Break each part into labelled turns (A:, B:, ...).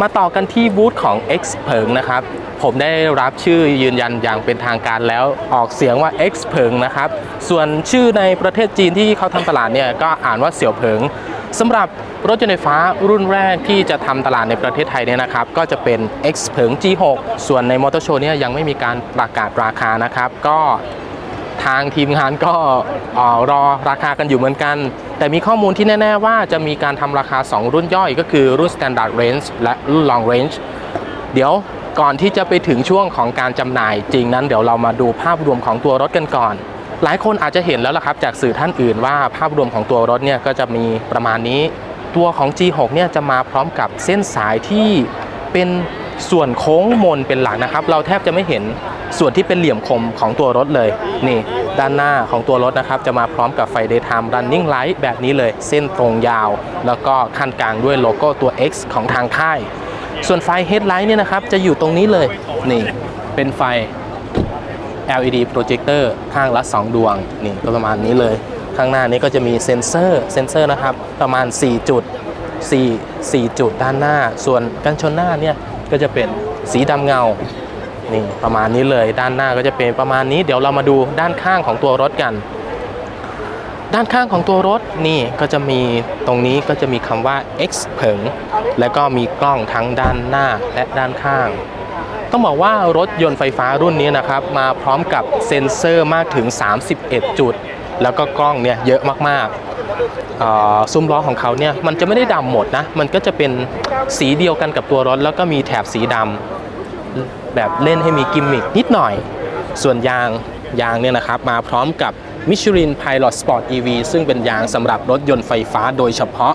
A: มาต่อกันที่บูธของ X เผิงนะครับ ผมได้รับชื่อยืนยันอย่างเป็นทางการแล้วออกเสียงว่า X เผิงนะครับ ส่วนชื่อในประเทศจีนที่เขาทำตลาดเนี่ยก็อ่านว่าเสี่ยวเผิงสำหรับรถยนต์ไฟฟ้ารุ่นแรกที่จะทำตลาดในประเทศไทยเนี่ยนะครับ ก็จะเป็น X เผิง G6 ส่วนในมอเตอร์โชว์เนี่ยยังไม่มีการประกาศราคานะครับ ก็ ทางทีมงานก็รอราคากันอยู่เหมือนกัน แต่มีข้อมูลที่แน่ ๆ ว่าจะมีการทำราคา 2 รุ่นย่อยก็คือรุ่น Standard Range และรุ่น Long Range เดี๋ยวก่อนที่จะไปถึงช่วงของการจำหน่ายจริงนั้น เดี๋ยวเรามาดูภาพรวมของตัวรถกันก่อน หลายคนอาจจะเห็นแล้วล่ะครับ จากสื่อท่านอื่นว่าภาพรวมของตัวรถเนี่ยก็จะมีประมาณนี้ ตัวของ G6 เนี่ยจะมาพร้อมกับเส้นสายที่เป็นส่วนโค้งมนเป็นหลักนะครับ เราแทบจะไม่เห็น ส่วนที่เป็นเหลี่ยมคมของตัวรถเลย นี่ ด้านหน้าของตัวรถนะครับ จะมาพร้อมกับไฟ daytime running light แบบนี้เลย เส้นตรงยาว แล้วก็ขั้นกลางด้วยโลโก้ตัว X ของทางค่าย ส่วนไฟ headlight เนี่ยนะครับ จะอยู่ตรงนี้เลย นี่ เป็นไฟ LED projector ข้างละ 2 ดวง นี่ก็ประมาณนี้เลย ข้างหน้านี้ก็จะมีเซ็นเซอร์ เซ็นเซอร์นะครับ ประมาณ 4 จุด 4 4 จุดด้านหน้า ส่วนกันชนหน้าเนี่ย ก็จะเป็นสีดำเงา นี่ประมาณนี้เลยด้านหน้าก็จะเป็นประมาณนี้เดี๋ยวเรามาดูด้านข้างของตัวรถกัน ด้านข้างของตัวรถนี่ก็จะมีตรงนี้ก็จะมีคำว่า X เผิงแล้วก็มีกล้องทั้งด้านหน้าและด้านข้าง ต้องบอกว่ารถยนต์ไฟฟ้ารุ่นนี้นะครับมาพร้อมกับเซ็นเซอร์มากถึง 31 จุด แล้วก็กล้องเนี่ยเยอะมากๆซุ้มล้อของเขาเนี่ยมันจะไม่ได้ดำหมดนะ มันก็จะเป็นสีเดียวกันกับตัวรถ แล้วก็มีแถบสีดำ แบบเล่นให้มีกิมมิคนิดหน่อย ส่วนยางยางเนี่ยนะครับมาพร้อมกับ Michelin Pilot Sport EV ซึ่งเป็นยางสำหรับรถยนต์ไฟฟ้าโดยเฉพาะ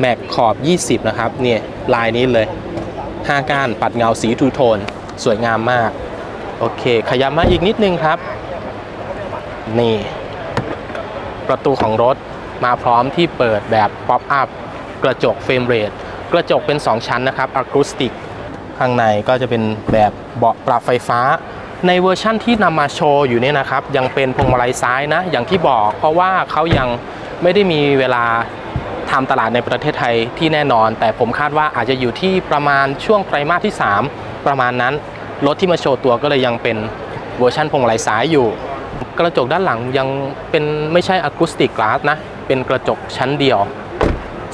A: แม็กขอบ 20 นะครับเนี่ยลายนี้เลย 5 ก้านปัดเงาสีทูโทน สวยงามมาก โอเค ขยับมาอีกนิดนึงครับ นี่ ประตูของรถมาพร้อมที่เปิดแบบป๊อปอัพกระจกเฟรมเรทกระจกเป็น 2 ชั้นนะครับอะคูสติก ข้างในก็จะเป็นแบบเบาะปรับไฟฟ้า ในเวอร์ชั่นที่นำมาโชว์อยู่เนี่ยนะครับ ยังเป็นพวงมาลัยซ้ายนะ อย่างที่บอก เพราะว่าเขายังไม่ได้มีเวลาทำตลาดในประเทศไทยที่แน่นอน แต่ผมคาดว่าอาจจะอยู่ที่ประมาณช่วงไตรมาสที่ 3 ประมาณนั้นรถที่มาโชว์ตัวก็เลยยังเป็นเวอร์ชันพวงมาลัยซ้ายอยู่ กระจกด้านหลังยังเป็นไม่ใช่อะคูสติกกลาสนะเป็นกระจกชั้นเดียว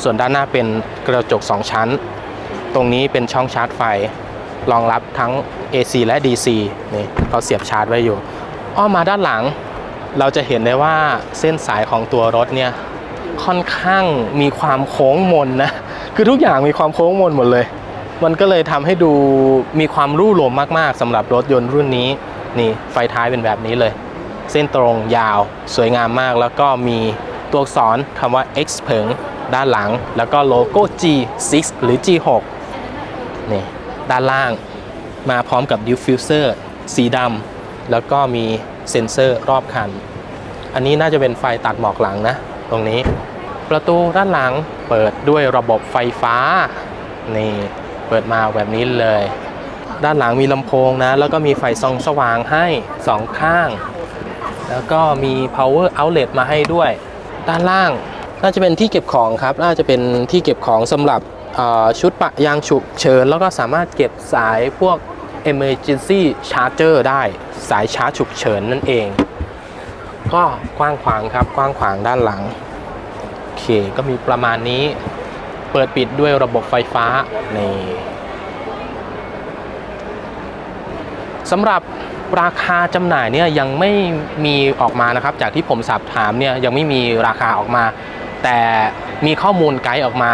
A: ส่วนด้านหน้าเป็นกระจก 2 ชั้น ตรงนี้เป็นช่องชาร์จไฟ รองรับทั้ง AC และ DC นี่เขาเสียบชาร์จไว้อยู่ อ้อมมาด้านหลัง เราจะเห็นได้ว่าเส้นสายของตัวรถเนี่ยค่อนข้างมีความโค้งมนนะคือทุกอย่างมีความโค้งมนหมดเลย มันก็เลยทำให้ดูมีความรู่ลมมากๆสำหรับรถยนต์รุ่นนี้นี่ไฟท้ายเป็นแบบนี้เลย เส้นตรงยาวสวยงามมากแล้วก็มีตัวอักษรคำว่า X เผิงด้านหลัง แล้วก็โลโก้ G6 หรือ G6 นี่ด้านล่างมาพร้อมกับดิฟฟิวเซอร์สีดำแล้วก็มีเซ็นเซอร์รอบคัน อันนี้น่าจะเป็นไฟตัดหมอกหลังนะ ตรงนี้ ประตูด้านหลังเปิดด้วยระบบไฟฟ้า นี่เปิดมาแบบนี้เลย ด้านหลังมีลำโพงนะ แล้วก็มีไฟส่องสว่างให้สองข้าง แล้วก็มี power outlet มาให้ด้วย ด้านล่าง น่าจะเป็นที่เก็บของครับ น่าจะเป็นที่เก็บของสำหรับชุดปะยางฉุกเฉิน แล้วก็สามารถเก็บสายพวก emergency charger ได้สายชาร์จฉุกเฉินนั่นเอง ก็กว้างขวางครับกว้างขวางด้านหลัง โอเค ก็มีประมาณนี้เปิดปิดด้วยระบบไฟฟ้านี่สำหรับราคาจำหน่ายเนี่ยยังไม่มีออกมานะครับ จากที่ผมสอบถามเนี่ยยังไม่มีราคาออกมา แต่มีข้อมูลไกด์ออกมา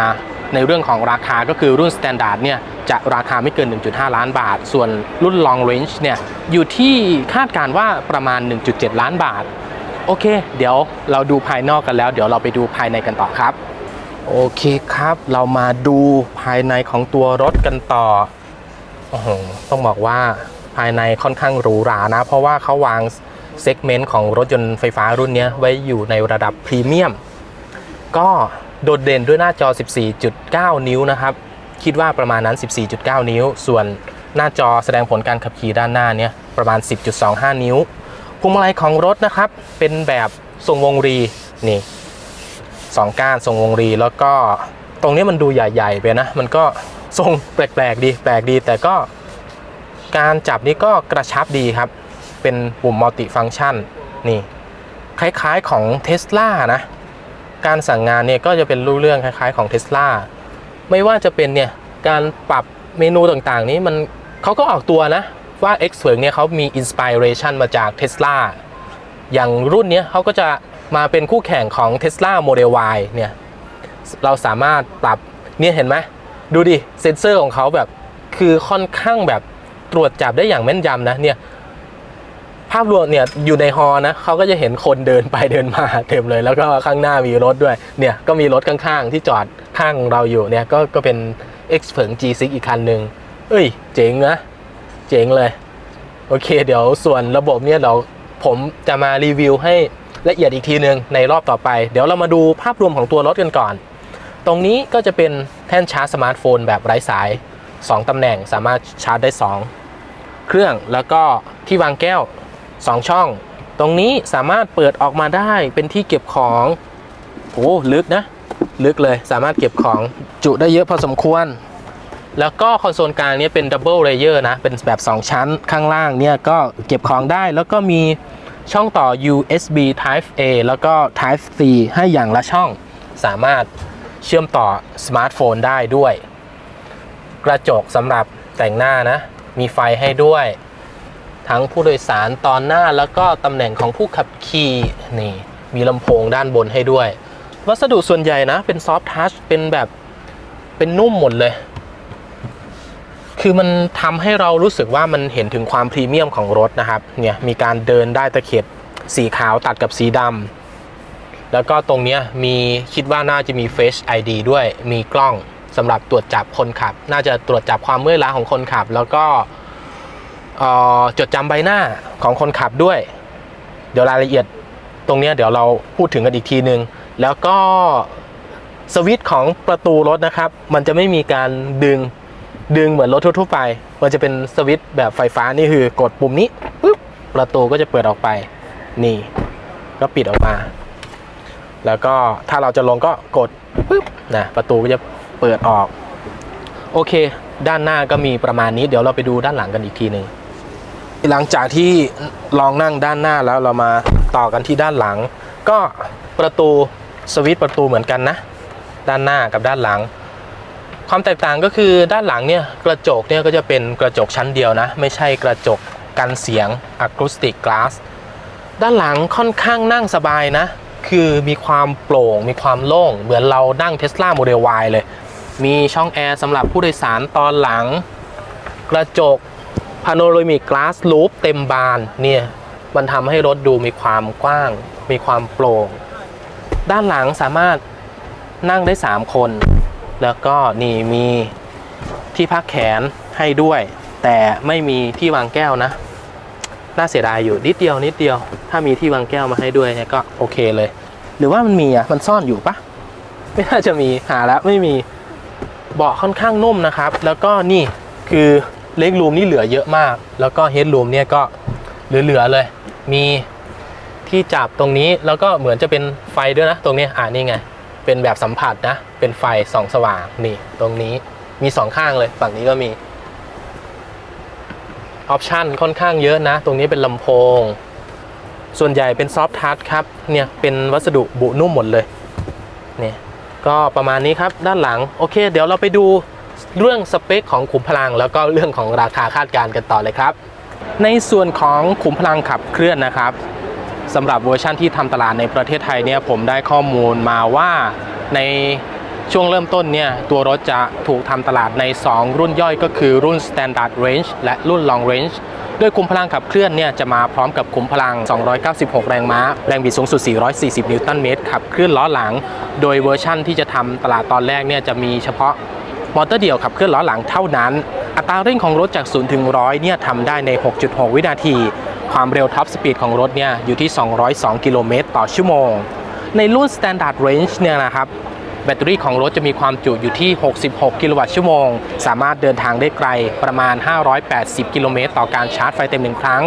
A: ในเรื่องของราคาก็คือรุ่น Standard เนี่ยจะราคาไม่เกิน 1.5 ล้านบาท ส่วนรุ่น Long Range เนี่ยอยู่ที่คาดการว่าประมาณ 1.7 ล้านบาท โอเค เดี๋ยวเราดูภายนอกกันแล้ว เดี๋ยวเราไปดูภายในกันต่อครับ โอเคครับ เรามาดูภายในของตัวรถกันต่อโอ้โหต้องบอกว่าภายในค่อนข้างหรูหรานะ เพราะว่าเขาวางเซกเมนต์ของรถยนต์ไฟฟ้ารุ่นนี้ไว้อยู่ในระดับพรีเมียม ก็โดดเด่นด้วยหน้าจอ 14.9 นิ้วนะครับ คิดว่าประมาณนั้น 14.9 นิ้ว ส่วนหน้าจอแสดงผลการขับขี่ด้านหน้าเนี่ยประมาณ 10.25 นิ้วพวงมาลัยของรถนะครับ เป็นแบบทรงวงรีนี่สองก้านทรงวงรีแล้วก็ตรงนี้มันดูใหญ่ๆไปนะ มันก็ทรงแปลกๆดีแปลกดี แต่ก็การจับนี่ก็กระชับดีครับ เป็นปุ่มมัลติฟัง c t ชันนี่ คล้ายๆของ Tesla นะ การสั่งงานเนี่ยก็จะเป็นรูปเรื่องคล้ายๆของ Tesla ไม่ว่าจะเป็นเนี่ยการปรับเมนูต่างๆ นี้มันเขาก็ออกตัวนะ ว่า X เ e ิงเนี่ยเขามีอินสปิเรชันมาจาก Tesla อย่างรุ่นนี้เขาก็จะมาเป็นคู่แข่งของ Tesla Model Y เนี่ย เราสามารถปรับเนี่ยเห็นไหมดูดิ เซนเซอร์ของเขาแบบ คือค่อนข้างแบบตรวจจับได้อย่างแม่นยำนะเนี่ย ภาพรวมเนี่ยอยู่ในฮอนะเขาก็จะเห็นคนเดินไปเดินมาเต็มเลย แล้วก็ข้างหน้ามีรถด้วยเนี่ยก็มีรถข้างๆ ที่จอดข้างเราอยู่เนี่ยก็ก็เป็น X เผิง G6 อีกคันหนึ่งเอ้ย เจ๋งนะ เจ๋งเลย โอเค เดี๋ยวส่วนระบบเนี่ยเดี๋ยวผมจะมารีวิวให้ละเอียดอีกทีหนึ่งในรอบต่อไป เดี๋ยวเรามาดูภาพรวมของตัวรถกันก่อน ตรงนี้ก็จะเป็นแท่นชาร์จสมาร์ทโฟนแบบไร้สาย 2ตำแหน่งสามารถชาร์จได้ 2 เครื่องแล้วก็ที่วางแก้ว 2 ช่อง ตรงนี้สามารถเปิดออกมาได้เป็นที่เก็บของโอ้ลึกนะ ลึกเลยสามารถเก็บของจุได้เยอะพอสมควร แล้วก็คอนโซลกลางนี่ยเป็นดับเบิลเลเยอร์นะ เป็นแบบ 2 ชั้นข้างล่างเนี่ยก็เก็บของได้แล้วก็มีช่องต่อ USB Type A แล้วก็ Type C ให้อย่างละช่อง สามารถเชื่อมต่อสมาร์ทโฟนได้ด้วย กระจกสำหรับแต่งหน้านะ มีไฟให้ด้วย ทั้งผู้โดยสารตอนหน้าแล้วก็ตำแหน่งของผู้ขับขี่นี่มีลำโพงด้านบนให้ด้วย วัสดุส่วนใหญ่นะ เป็นซอฟท์ทัชเป็นแบบเป็นนุ่มหมดเลย คือมันทำให้เรารู้สึกว่ามันเห็นถึงความพรีเมียมของรถนะครับเนี่ยมีการเดินได้ตะเข็บสีขาวตัดกับสีดำแล้วก็ตรงเนี้ยมีคิดว่าน่าจะมี Face ID ด้วยมีกล้องสำหรับตรวจจับคนขับ น่าจะตรวจจับความเมื่อยล้าของคนขับ แล้วก็ จดจำใบหน้าของคนขับด้วย เดี๋ยวรายละเอียดตรงนี้เดี๋ยวเราพูดถึงกันอีกทีนึง แล้วก็สวิตช์ของประตูรถนะครับ มันจะไม่มีการดึงดึงเหมือนรถทั่วๆไป มันจะเป็นสวิตช์แบบไฟฟ้านี่คือกดปุ่มนี้ปุ๊บประตูก็จะเปิดออกไป นี่ ก็ปิดออกมา แล้วก็ถ้าเราจะลงก็กดปุ๊บนะประตูก็จะเปิดออก โอเค ด้านหน้าก็มีประมาณนี้ เดี๋ยวเราไปดูด้านหลังกันอีกทีหนึ่ง หลังจากที่ลองนั่งด้านหน้าแล้วเรามาต่อกันที่ด้านหลัง ก็ประตูสวิตประตูเหมือนกันนะ ด้านหน้ากับด้านหลัง ความแตกต่างก็คือด้านหลังเนี่ยกระจกเนี่ยก็จะเป็นกระจกชั้นเดียวนะ ไม่ใช่กระจกกันเสียงอะคูสติกกลาสด้านหลังค่อนข้างนั่งสบายนะ คือมีความโปร่ง มีความโล่ง เหมือนเรานั่ง Tesla Model Y เลย มีช่องแอร์สำหรับผู้โดยสารตอนหลัง กระจก พาโนโรมิกกลาสลูปเต็มบานเนี่ยมันทำให้รถดูมีความกว้าง มีความโปร่ง ด้านหลังสามารถนั่งได้ 3 คน แล้วก็นี่มีที่พักแขนให้ด้วย แต่ไม่มีที่วางแก้วนะ น่าเสียดายอยู่นิดเดียวนิดเดียว ถ้ามีที่วางแก้วมาให้ด้วยเนี่ยก็โอเคเลย หรือว่ามันมีอะ มันซ่อนอยู่ปะไม่น่าจะมีหาแล้วไม่มีเบาะค่อนข้างนุ่มนะครับ แล้วก็นี่คือ เล็กรูมนี่เหลือเยอะมาก แล้วก็เฮดรูมเนี่ยก็เหลือๆเลย มีที่จับตรงนี้แล้วก็เหมือนจะเป็นไฟด้วยนะ ตรงนี้อ่านี่ไง เป็นแบบสัมผัสนะ เป็นไฟส่องสว่างนี่ ตรงนี้มีสองข้างเลย ฝั่งนี้ก็มีออปชันค่อนข้างเยอะนะ ตรงนี้เป็นลำโพง ส่วนใหญ่เป็นซอฟท์ทัชครับ เนี่ย เป็นวัสดุบุนุ่มหมดเลย เนี่ย ก็ประมาณนี้ครับด้านหลัง โอเค เดี๋ยวเราไปดู เรื่องสเปคของขุมพลัง แล้วก็เรื่องของราคาคาดการณ์กันต่อเลยครับ ในส่วนของขุมพลังขับเคลื่อนนะครับสำหรับเวอร์ชั่นที่ทำตลาดในประเทศไทยเนี่ยผมได้ข้อมูลมาว่าในช่วงเริ่มต้นเนี่ยตัวรถจะถูกทำตลาดใน 2 รุ่นย่อยก็คือรุ่น Standard Range และรุ่น Long Range โดยขุมพลังขับเคลื่อนเนี่ยจะมาพร้อมกับขุมพลัง 296 แรงม้า แรงบิดสูงสุด 440 นิวตันเมตรขับเคลื่อนล้อหลัง โดยเวอร์ชั่นที่จะทำตลาดตอนแรกเนี่ยจะมีเฉพาะ มอเตอร์เดี่ยวขับเคลื่อนล้อหลังเท่านั้น อัตราเร่งของรถจาก 0 ถึง 100 เนี่ยทำได้ใน 6.6 วินาที ความเร็วท็อปสปีดของรถเนี่ยอยู่ที่ 202 กิโลเมตรต่อชั่วโมง ในรุ่น Standard Range เนี่ยนะครับแบตเตอรี่ของรถจะมีความจุอยู่ที่ 66 กิโลวัตต์ชั่วโมง สามารถเดินทางได้ไกลประมาณ 580 กิโลเมตรต่อการชาร์จไฟเต็มหนึ่งครั้ง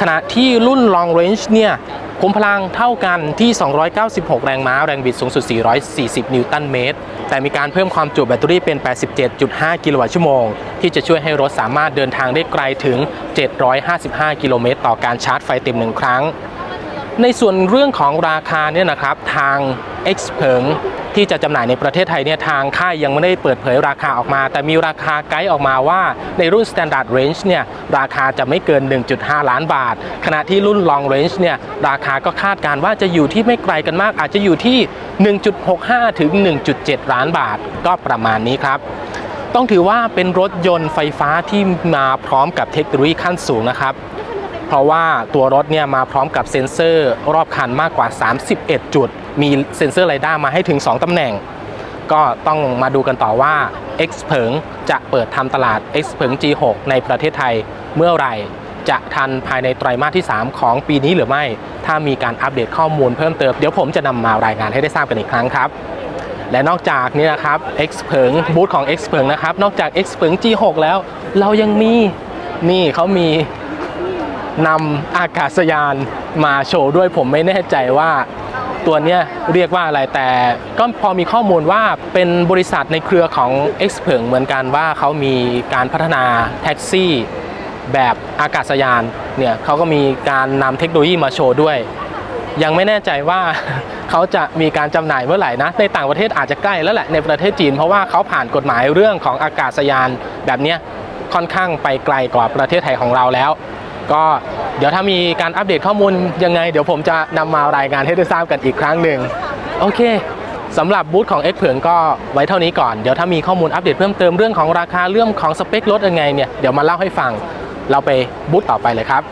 A: ขณะที่รุ่น Long Range เนี่ยคุมพลังเท่ากันที่ 296 แรงม้า แรงบิดสูงสุด 440 นิวตันเมตร แต่มีการเพิ่มความจุแบตเตอรี่เป็น 87.5 กิโลวัตต์ชั่วโมง ที่จะช่วยให้รถสามารถเดินทางได้ไกลถึง 755 กิโลเมตร ต่อการชาร์จไฟเต็มหนึ่งครั้ง ในส่วนเรื่องของราคาเนี่ยนะครับ ทาง X เพิง ที่จะจำหน่ายในประเทศไทยเนี่ยทางค่ายยังไม่ได้เปิดเผยราคาออกมา แต่มีราคาไกด์ออกมาว่าในรุ่น Standard Range เนี่ยราคาจะไม่เกิน 1.5 ล้านบาท ขณะที่รุ่น Long Range เนี่ยราคาก็คาดการณ์ว่าจะอยู่ที่ไม่ไกลกันมาก อาจจะอยู่ที่ 1.65 ถึง 1.7 ล้านบาท ก็ประมาณนี้ครับต้องถือว่าเป็นรถยนต์ไฟฟ้าที่มาพร้อมกับเทคโนโลยีขั้นสูงนะครับ เพราะว่าตัวรถเนี่ยมาพร้อมกับเซ็นเซอร์รอบคันมากกว่า 31 จุด มีเซ็นเซอร์เรดาร์มาให้ถึง 2 ตำแหน่ง ก็ต้องมาดูกันต่อว่า X เผิงจะเปิดทำตลาด X เผิง G6 ในประเทศไทยเมื่อไหร่จะทันภายในไตรมาสที่ 3 ของปีนี้หรือไม่ ถ้ามีการอัปเดตข้อมูลเพิ่มเติม เดี๋ยวผมจะนำมารายงานให้ได้ทราบกันอีกครั้งครับ และนอกจากนี้นะครับ X เผิงบูธของ X เผิงนะครับ นอกจาก X เผิง G6 แล้ว เรายังมีนี่เขามีนำอากาศยานมาโชว์ด้วยผมไม่แน่ใจว่า ตัวเนี้ยเรียกว่าอะไรแต่ก็พอมีข้อมูลว่าเป็นบริษัทในเครือของ X เผิงเหมือนกันว่าเขามีการพัฒนาแท็กซี่แบบอากาศยานเนี่ยเขาก็มีการนำเทคโนโลยีมาโชว์ด้วย ยังไม่แน่ใจว่าเขาจะมีการจำหน่ายเมื่อไหร่นะ ในต่างประเทศอาจจะใกล้แล้วแหละในประเทศจีน เพราะว่าเขาผ่านกฎหมายเรื่องของอากาศยานแบบเนี้ยค่อนข้างไปไกลกว่าประเทศไทยของเราแล้ว ก็เดี๋ยวถ้ามีการอัปเดตข้อมูลยังไง เดี๋ยวผมจะนำมารายงานให้ได้ทราบกันอีกครั้งหนึ่งโอเคสำหรับบูธของ X เผืองก็ไว้เท่านี้ก่อน เดี๋ยวถ้ามีข้อมูลอัปเดตเพิ่มเติมเรื่องของราคาเรื่องของสเปครถยังไงเนี่ยเดี๋ยวมาเล่าให้ฟังเราไปบูธต่อไปเลยครับ